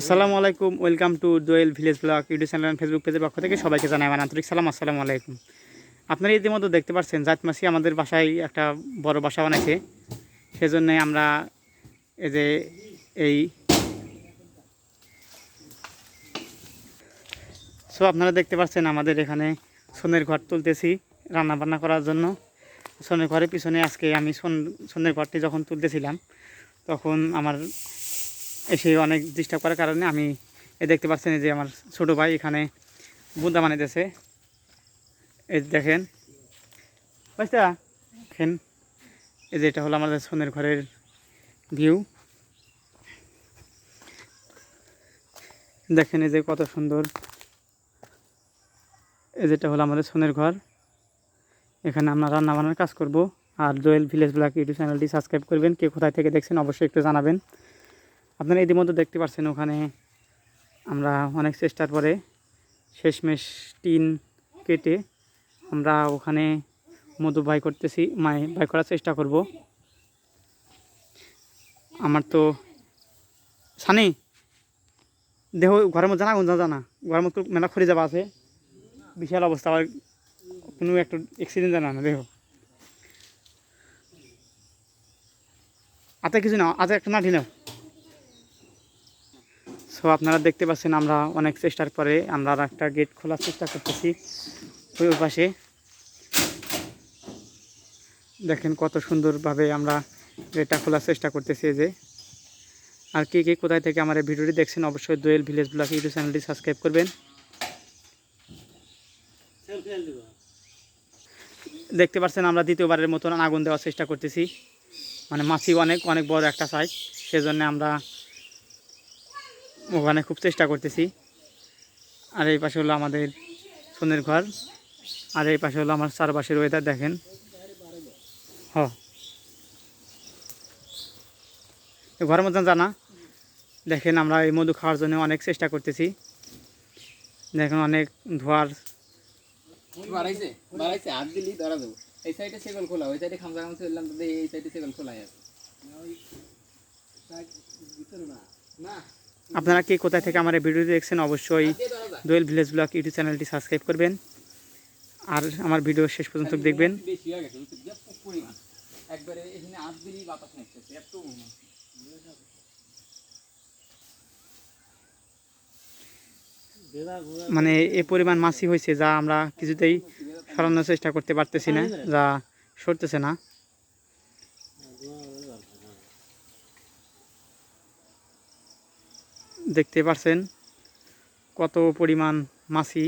আসসালামু আলাইকুম, welcome to Doyel village blog YouTube channel Facebook পেজের পক্ষ থেকে সবাইকে জানাই আমার আন্তরিক সালাম, আসসালামু আলাইকুম। আপনারা ইতিমধ্যে দেখতে পাচ্ছেন জাত মাসি আমাদের বাসায় একটা বড় বাসা বানাইছে। সেজন্য আমরা এই যে এই সো আপনারা দেখতে পাচ্ছেন আমাদের এখানে সোনের ঘর তুলতেছি রান্না বান্না করার জন্য। সোনের ঘরের পিছনে আজকে আমি সোন সোনের ঘরটি যখন তুলতেছিলাম, তখন আমার এসে অনেক ডিস্টার্ব করার কারণে আমি এ দেখতে পাচ্ছেন যে আমার ছোটো ভাই এখানে বুন্দা বানাইতেছে। এই দেখেন। বুঝতে দেখেন। এই যে এটা হলো আমাদের সোনের ঘরের ভিউ দেখেন এই যে কত সুন্দর। এই যেটা হলো আমাদের সোনের ঘর। এখানে আমরা রান্না বান্নার কাজ করব। আর জয়েল ভিলেজ ব্লগ ইউটিউব চ্যানেলটি সাবস্ক্রাইব করবেন। কে কোথায় থেকে দেখছেন অবশ্যই একটু জানাবেন। আপনারা ইতিমধ্যে দেখতে পাচ্ছেন ওখানে আমরা অনেক চেষ্টার পরে শেষমেশ টিন কেটে আমরা ওখানে মধু বাই করতেছি মাই বাই করার চেষ্টা করব। আমার তো সানি, দেহ ঘরের মধ্যে জানা গুঞ্জা জানা, ঘরের মধ্যে মেলা খড়ি যাবা আছে। বিশাল অবস্থা, আবার কোনো একটা অ্যাক্সিডেন্ট জানা না, দেহ। আতে কিছু না আতে একটা নাঠি নাও। সো আপনারা দেখতে পাচ্ছেন আমরা অনেক চেষ্টার পরে আমরা আর একটা গেট খোলার চেষ্টা করতেছি ওই পাশে। দেখেন কত সুন্দরভাবে আমরা গেটটা খোলার চেষ্টা করতেছি যে। আর কে কে কোথায় থেকে আমার ভিডিওটি দেখছেন অবশ্যই দোয়েল ভিলেজ ব্লগ ইউটিউব চ্যানেলটি সাবস্ক্রাইব করবেন। দেখতে পাচ্ছেন আমরা দ্বিতীয়বারের মতন আগুন দেওয়ার চেষ্টা করতেছি। মানে মাছি অনেক অনেক বড় একটা সাইজ সেজন্য আমরা ওখানে খুব চেষ্টা করতেছি। আর এই পাশে হলো আমাদের সোনের ঘর। আর এই পাশে হলো আমার চারপাশের ওয়েদার দেখেন। হ। ঘরের মধ্যে জানা। দেখেন আমরা এই মধু খাওয়ার জন্য অনেক চেষ্টা করতেছি। দেখেন অনেক ধোয়ার। বাড়াইছে বাড়াইছে হাত দিলি ধরা দেবো এই সাইডে সেগল খোলা ওই সাইডে খামসা খামসা এলাম এই সাইডে সেগল খোলা আছে। না। আপনারা কে কোথায় থেকে আমার এই ভিডিও দেখছেন, অবশ্যই দোয়েল ভিলেজ ব্লগ ইউটিউব চ্যানেলটি সাবস্ক্রাইব করবেন। আর আমার ভিডিও শেষ পর্যন্ত দেখবেন। মানে এ পরিমাণ মাছি হয়েছে যা আমরা কিছুতেই সরানোর চেষ্টা করতে পারতেছি না, যা সরতেছে না। দেখতে পারছেন কত পরিমাণ মাছি।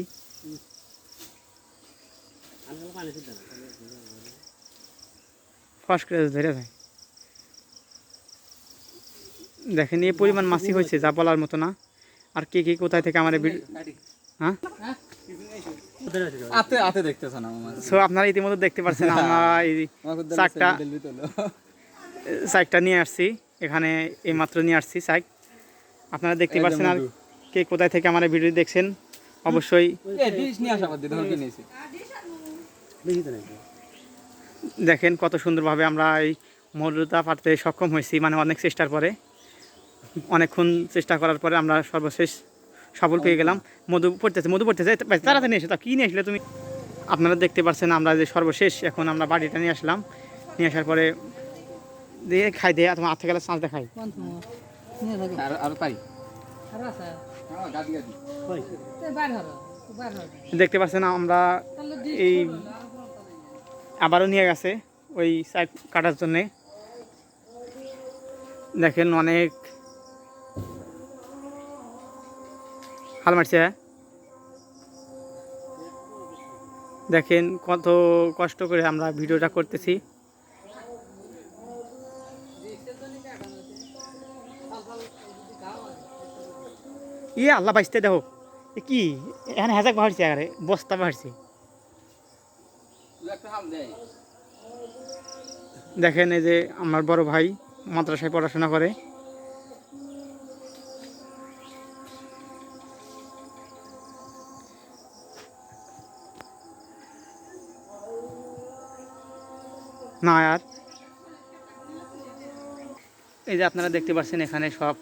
ফার্স্ট ক্লাস ধরে যায়। দেখেন এই পরিমাণ মাছি হয়েছে যা বলার মতো না। আর কে কে কোথায় থেকে আমার হ্যাঁ? সো আপনারা ইতিমধ্যে দেখতে পাচ্ছেন আমরা এই চাকটা নিয়ে আসছি। এখানে এইমাত্র নিয়ে আসছি সাইক আপনারা দেখতে পাচ্ছেন আর কে কোথায় থেকে আমার ভিডিও দেখছেন অবশ্যই। এই ডিশ নিয়ে আসা বাদ দিয়ে ধর কি নিয়েছে। দেখেন কত সুন্দরভাবে আমরা এই মধুটা পারতে সক্ষম হয়েছি মানে অনেক চেষ্টার পরে। অনেকক্ষণ চেষ্টা করার পরে আমরা সর্বশেষ সফল পেয়ে গেলাম। মধু পড়তেছে মধু পড়তেছে। তাড়াতাড়ি নিয়ে এসে তা কী নিয়ে আসলে তুমি? আপনারা দেখতে পাচ্ছেন আমরা যে সর্বশেষ এখন আমরা বাড়িটা নিয়ে আসলাম। নিয়ে আসার পরে দিয়ে খাই দিয়ে তোমার হাত থেকে গেলে চাঁচ দেখাই। আর আর পারি? হ্যাঁ গাদি গাদি। দেখতে পাচ্ছেন আমরা এই আবারও নিয়ে গেছে ওই সাইড কাটার জন্যে। দেখেন অনেক হাল মারছে দেখেন কত কষ্ট করে আমরা ভিডিওটা করতেছি। ইয়ে আল্লাহ বাইসতে দেখো। কি? এখানে হেজাক বাড়ছে আরে বস্তা দেয় দেখেন এই যে আমার বড় ভাই মাদ্রাসায় পড়াশোনা করে। না আর। এই যে আপনারা দেখতে পাচ্ছেন এখানে সব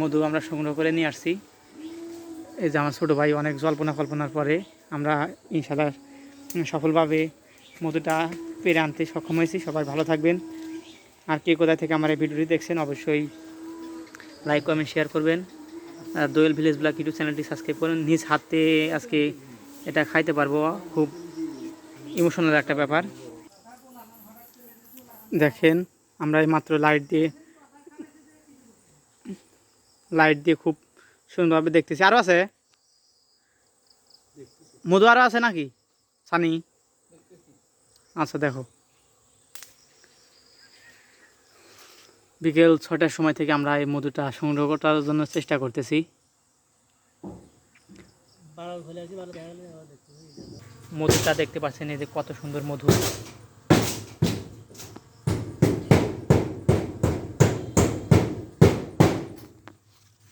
মধু আমরা সংগ্রহ করে নিয়ে আসছি। এই যে আমার ছোটো ভাই অনেক জল্পনা কল্পনার পরে আমরা ইনশাল্লাহ সফলভাবে মধুটা পেরে আনতে সক্ষম হয়েছি। সবাই ভালো থাকবেন। আর কে কোথায় থেকে আমার এই ভিডিওটি দেখছেন অবশ্যই লাইক, কমেন্ট, শেয়ার করবেন। দোয়েল ভিলেজ ব্লগ ইউটিউব চ্যানেলটি সাবস্ক্রাইব করুন। নিজ হাতে আজকে এটা খাইতে পারব। খুব ইমোশনাল একটা ব্যাপার। দেখেন, আমরা এই মাত্র লাইট দিয়ে লাইট দিয়ে খুব সুন্দরভাবে দেখতেছি। আরও আছে? মধু আরও আছে নাকি? সানি? আচ্ছা দেখো। বিকেল ছটার সময় থেকে আমরা এই মধুটা সংগ্রহ করার জন্য চেষ্টা করতেছি। মধুটা দেখতে পাচ্ছেন এই যে কত সুন্দর মধু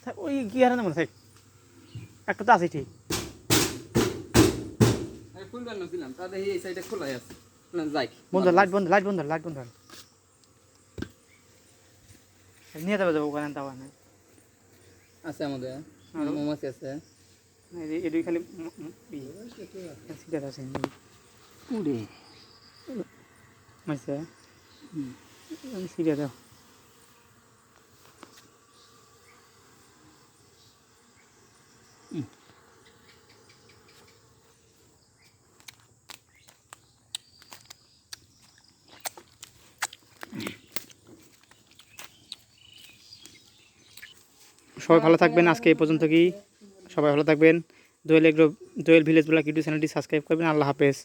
থাক, ওই কি না মনে থাক একটা তো আছে ঠিক। বন্ধ লাইট বন্ধ লাইট বন্ধ লাইট বন্ধ। নিয়ে যাবে যাব ওখানে তাও আছে আমাদের আরও? মৌমাছি আছে। এডুই খালি আছে উড়ে। মাইছে সিটা সবাই ভালো থাকবেন। আজকে এই পর্যন্ত কি? সবাই ভালো থাকবেন। Doyel agro Doyel village blog YouTube চ্যানেলটি সাবস্ক্রাইব করবেন। আল্লাহ হাফেজ।